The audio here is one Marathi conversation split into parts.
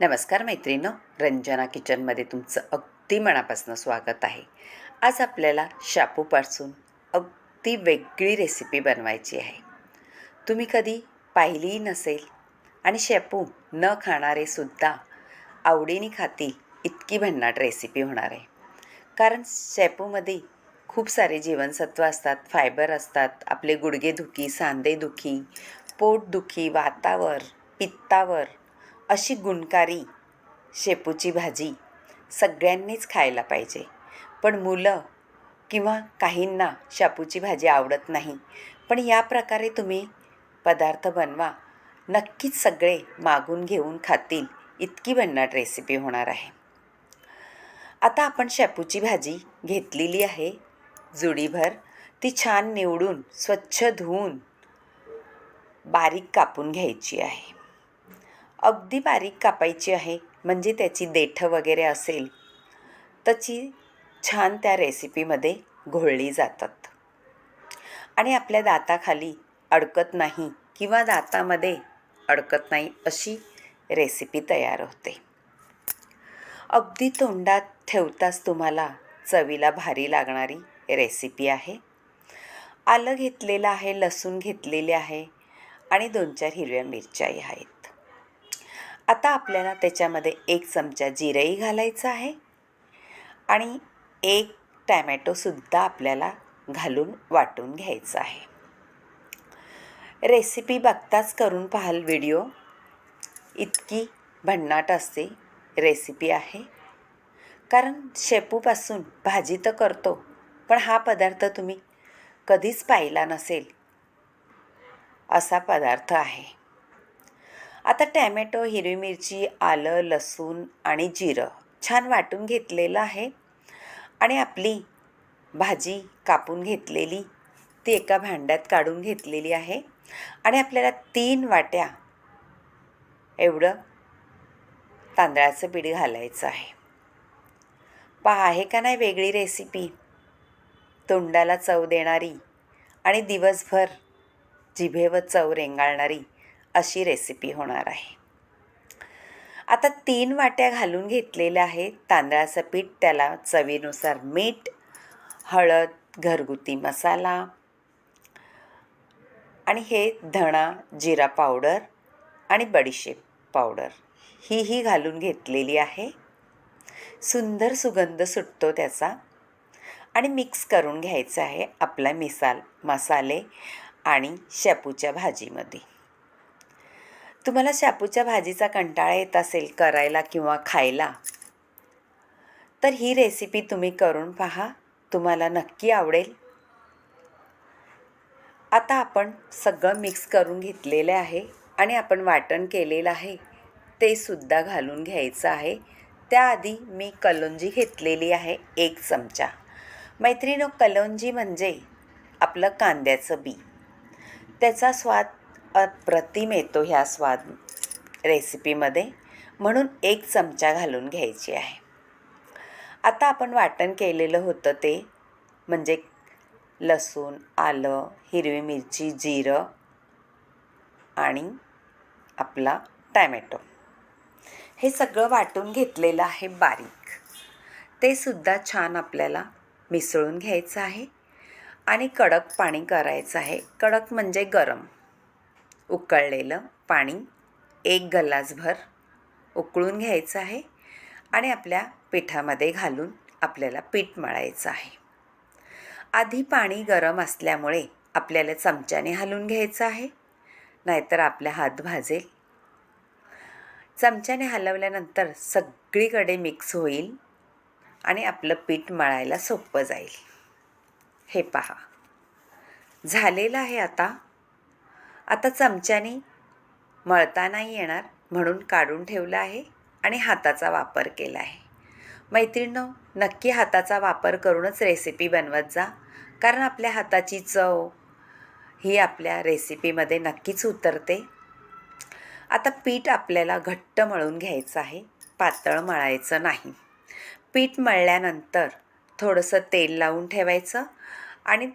नमस्कार मैत्रिणं रंजना किचनमध्ये तुमचं अगदी मनापासून स्वागत आहे. आज आपल्याला शापूपासून अगदी वेगळी रेसिपी बनवायची आहे. तुम्ही कधी पाहिलीही नसेल आणि शेपू न खाणारेसुद्धा आवडीने खातील इतकी भन्नाट रेसिपी होणार आहे. कारण शेपूमध्ये खूप सारे जीवनसत्व असतात फायबर असतात आपले गुडघेदुखी सांधेदुखी पोटदुखी वातावर पित्तावर अशी गुणकारी शेपूची भाजी सगळ्यांनीच खायला पाहिजे. पण मुलं किंवा काहींना शापूची भाजी आवडत नाही. पण या प्रकारे तुम्ही पदार्थ बनवा. नक्कीच सगळे मागून घेऊन खातील. इतकी भन्नाट रेसिपी होणार आहे. आता आपण शेपूची भाजी घेतलेली आहे. जुडीभर ती छान निवडून स्वच्छ धुवून बारीक कापून घ्यायची आहे. अगदी बारीक कापायची आहे म्हणजे त्याची देठं वगैरे असेल. त्याची छान त्या रेसिपीमध्ये घोळली जातात. आणि आपल्या दाताखाली अडकत नाही किंवा दातामध्ये अडकत नाही अशी रेसिपी तयार होते. अगदी तोंडात ठेवताच तुम्हाला चवीला भारी लागणारी रेसिपी आहे. आलं घेतलेलं आहे लसूण घेतलेले आहे आणि दोन चार हिरव्या मिरच्याही आहेत. आता आपल्याला त्याच्यामध्ये एक चमचा जिरंही घालायचं आहे. आणि एक टॅमॅटोसुद्धा आपल्याला घालून वाटून घ्यायचं आहे. रेसिपी बघताच करून पाहाल व्हिडिओ. इतकी भन्नाट असते रेसिपी आहे. कारण शेपूपासून भाजी तर करतो पण हा पदार्थ तुम्ही कधीच पाहिला नसेल. असा पदार्थ आहे. आता टॅमॅटो हिरवी मिरची आलं लसूण आणि जिरं छान वाटून घेतलेलं आहे. आणि आपली भाजी कापून घेतलेली ती एका भांड्यात काढून घेतलेली आहे. आणि आपल्याला तीन वाट्या एवढं तांदळाचं पीठ घालायचं आहे. पहा आहे का नाही वेगळी रेसिपी तोंडाला चव देणारी आणि दिवसभर जिभेवर चव रेंगाळणारी अशी रेसिपी होणार आहे. आता तीन वाट्या घालून घेतलेल्या आहेत. तांदळाचं पीठ त्याला चवीनुसार मीठ हळद घरगुती मसाला आणि हे धणा जिरा पावडर आणि बडीशेप पावडर. ही ही घालून घेतलेली आहे. सुंदर सुगंध सुटतो त्याचा. आणि मिक्स करून घ्यायचं आहे आपला मिसाल मसाले आणि शेपूच्या भाजीमध्ये. तुम्हाला शापूच्या भाजीचा कंटाळा येत असेल करायला किंवा खायला? तर ही रेसिपी तुम्ही करून पहा. तुम्हाला नक्की आवडेल. आता आपण सगळं मिक्स करून घेतलेलं आहे आणि आपण वाटण केलेलं आहे. ते सुद्धा घालून घ्यायचं आहे. त्याआधी मी कलोंजी घेतलेली आहे एक चमचा. मैत्रिणो कलोंजी म्हणजे आपलं कांद्याचं बी. त्याचा स्वाद अप्रतिम येतो ह्या स्वाद रेसिपीमध्ये म्हणून एक चमचा घालून घ्यायची आहे. आता आपण वाटण केलेलं होतं ते म्हणजे लसूण आलं हिरवी मिरची जिरं आणि आपला टॅमॅटो. हे सगळं वाटून घेतलेलं आहे बारीक. ते सुद्धा छान आपल्याला मिसळून घ्यायचं आहे आणि कडक पाणी करायचं आहे. कडक म्हणजे गरम. उकळलेलं पाणी एक गलासभर उकळून घ्यायचं आहे आणि आपल्या पिठामध्ये घालून आपल्याला पीठ मळायचं आहे. आधी पाणी गरम असल्यामुळे आपल्याला चमच्याने हलून घ्यायचं आहे नाहीतर आपल्या हात भाजेल. चमच्याने हलवल्यानंतर सगळीकडे मिक्स होईल आणि आपलं पीठ मळायला सोपं जाईल. हे पहा. झालेलं आहे आता आता चमच्याने मळता नाही येणार म्हणून काढून ठेवलं आहे आणि हाताचा वापर केला आहे. मैत्रिणींनो नक्की हाताचा वापर करूनच रेसिपी बनवत जा कारण आपल्या हाताची चव ही आपल्या रेसिपीमध्ये नक्कीच उतरते. आता पीठ आपल्याला घट्ट मळून घ्यायचं आहे पातळ मळायचं नाही. पीठ मळल्यानंतर थोडंसं तेल लावून ठेवायचं आणि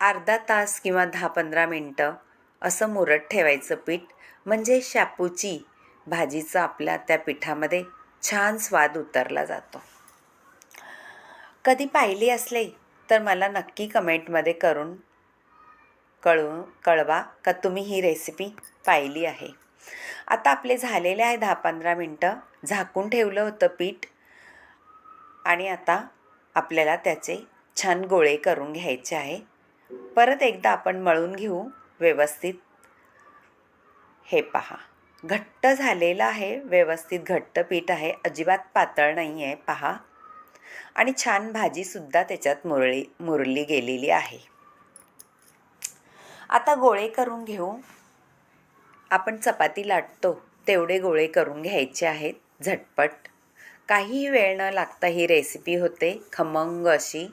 अर्धा तास किंवा दहा पंधरा मिनटं असं मुरत ठेवायचं पीठ म्हणजे शापूची भाजीचा आपल्या त्या पिठामध्ये छान स्वाद उतरला जातो. कधी पाहिली असले तर मला नक्की कमेंटमध्ये करून कळू कळवा का तुम्ही ही रेसिपी पाहिली आहे. आता आपले झालेले आहे दहा पंधरा मिनटं. झाकून ठेवलं होतं पीठ आणि आता आपल्याला त्याचे छान गोळे करून घ्यायचे आहे. परत एकदा आपण मळून घेऊ. व्यवस्थित हे पहा. घट्ट झालेलं आहे व्यवस्थित घट्ट पीठ आहे अजिबात पातळ नाही आहे पहा. आणि छान भाजीसुद्धा त्याच्यात मुरळी मुरली गेलेली आहे. आता गोळे करून घेऊ. आपण चपाती लाटतो तेवढे गोळे करून घ्यायचे आहेत झटपट. काहीही वेळ न लागता ही रेसिपी होते खमंग अशी.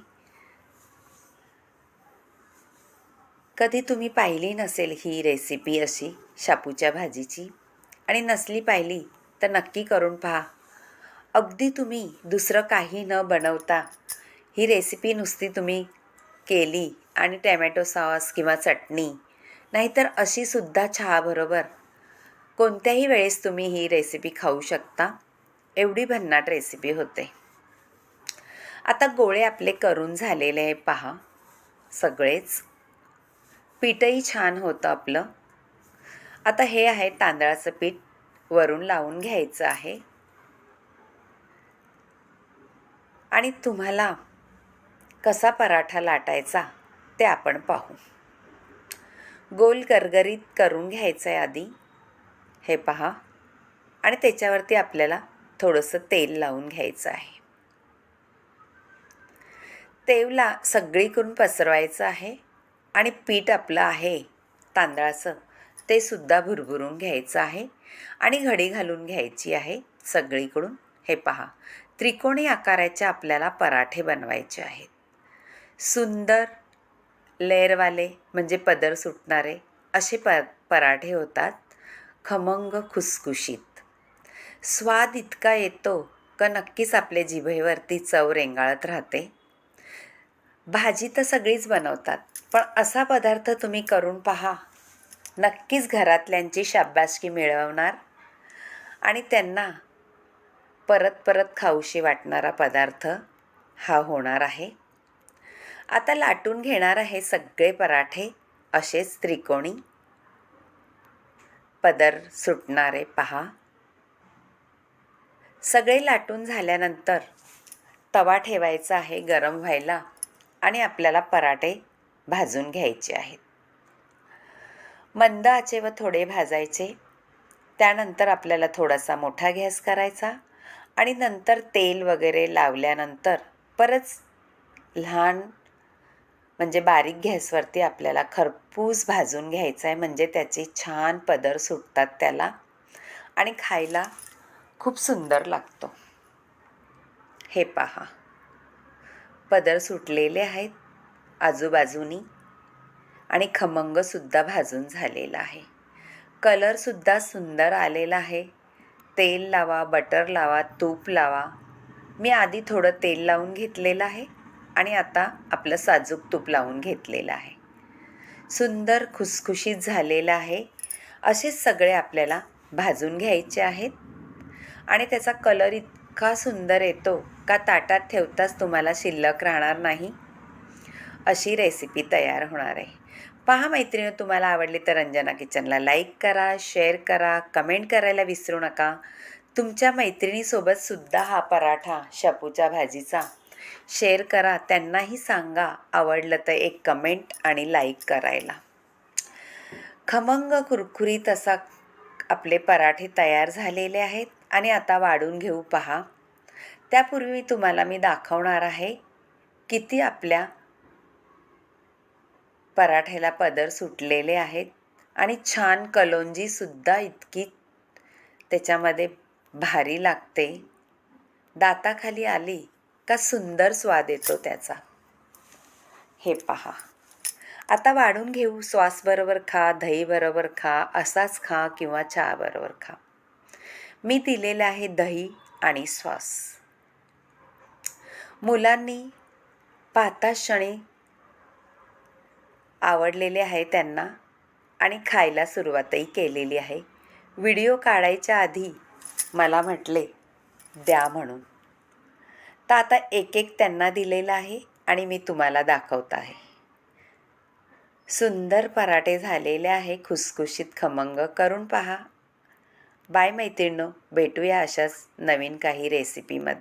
कधी तुम्ही पाहिली नसेल ही रेसिपी अशी शापूच्या भाजीची? आणि नसली पाहिली तर नक्की करून पहा. अगदी तुम्ही दुसरं काही न बनवता ही रेसिपी नुसती तुम्ही केली आणि टॅमॅटो सॉस किंवा चटणी नाहीतर अशीसुद्धा चहाबरोबर कोणत्याही वेळेस तुम्ही ही रेसिपी खाऊ शकता. एवढी भन्नाट रेसिपी होते. आता गोळे आपले करून झालेले आहे पहा. सगळेच पीठही छान होतं आपलं. आता हे आहे तांदळाचं पीठ वरून लावून घ्यायचं आहे. आणि तुम्हाला कसा पराठा लाटायचा ते आपण पाहू. गोल गरगरीत करून घ्यायचं आहे आधी. हे पहा. आणि त्याच्यावरती आपल्याला थोडंसं तेल लावून घ्यायचं आहे. तेवला सगळीकडून पसरवायचं आहे. आणि पीठ आपलं आहे तांदळाचं ते सुद्धा भुरभुरून घ्यायचं आहे आणि घडी घालून घ्यायची आहे सगळीकडून. हे पहा त्रिकोणी आकाराचे आपल्याला पराठे बनवायचे आहेत. सुंदर लेअरवाले म्हणजे पदर सुटणारे असे प पराठे होतात खमंग खुसखुशीत. स्वाद इतका येतो का नक्कीच आपल्या जिभेवरती चव रेंगाळत राहते. भाजी तर सगळीच बनवतात पण असा पदार्थ तुम्ही करून पहा. नक्कीच घरातल्यांची शाबासकी मिळवणार आणि त्यांना परत परत खाऊशी वाटणारा पदार्थ हा होणार आहे. आता लाटून घेणार आहे सगळे पराठे असेच त्रिकोणी. पदर सुटणारे पहा. सगळे लाटून झाल्यानंतर तवा ठेवायचा आहे गरम व्हायला. आणि आपल्याला पराठे भाजून घ्यायचे आहेत. मंद आचे व थोडे भाजायचे. त्यानंतर आपल्याला थोडासा मोठा गॅस करायचा आणि नंतर तेल वगैरे लावल्यानंतर परत लहान म्हणजे बारीक गॅसवरती आपल्याला खरपूस भाजून घ्यायचं आहे. म्हणजे त्याचे छान पदर सुटतात त्याला आणि खायला खूप सुंदर लागतो. हे पहा. पदर सुटलेले आहेत आजूबाजूनी आणि खमंगसुद्धा भाजून झालेला आहे. कलरसुद्धा सुंदर आलेला आहे. तेल लावा बटर लावा तूप लावा. मी आधी थोडं तेल लावून घेतलेलं आहे आणि आता आपलं साजूक तूप लावून घेतलेलं आहे. सुंदर खुसखुशीत झालेलं आहे. असेच सगळे आपल्याला भाजून घ्यायचे आहेत आणि त्याचा कलर इतका सुंदर येतो का ताटात ठेवताच तुम्हाला शिल्लक राहणार नाही? अशी रेसिपी तयार होणार आहे. पहा मैत्रिणी तुम्हाला आवडली तर रंजना किचनला लाईक करा शेअर करा कमेंट करायला विसरू नका. तुमच्या मैत्रिणीसोबत सुद्धा हा पराठा शापूच्या भाजीचा शेअर करा त्यांनाही सांगा आवडलं तर एक कमेंट आणि लाईक करायला. खमंग कुरकुरीत असा आपले पराठे तयार झालेले आहेत. आणि आता वाढून घेऊ पहा. त्यापूर्वी तुम्हाला मी दाखवणार आहे किती आपल्या पराठ्याला पदर सुटलेले आहेत आणि छान कलोंजीसुद्धा इतकी त्याच्यामध्ये भारी लागते. दाताखाली आली का सुंदर स्वाद येतो त्याचा. हे पहा. आता वाढून घेऊ. सॉसबरोबर खा दहीबरोबर खा असाच खा किंवा चहाबरोबर खा. मी दिलेलं आहे दही आणि सॉस मुलांनी पाहता क्षणी आवडलेले आहे त्यांना आणि खायला सुरुवातही केलेली आहे. व्हिडिओ काढायच्या आधी मला म्हटले द्या म्हणून. तर आता एक एक त्यांना दिलेला आहे आणि मी तुम्हाला दाखवत आहे. सुंदर पराठे झालेले आहे खुसखुशीत खमंग करून पहा. बाय मैत्रिणींनो भेटूया अशाच नवीन काही रेसिपीमध्ये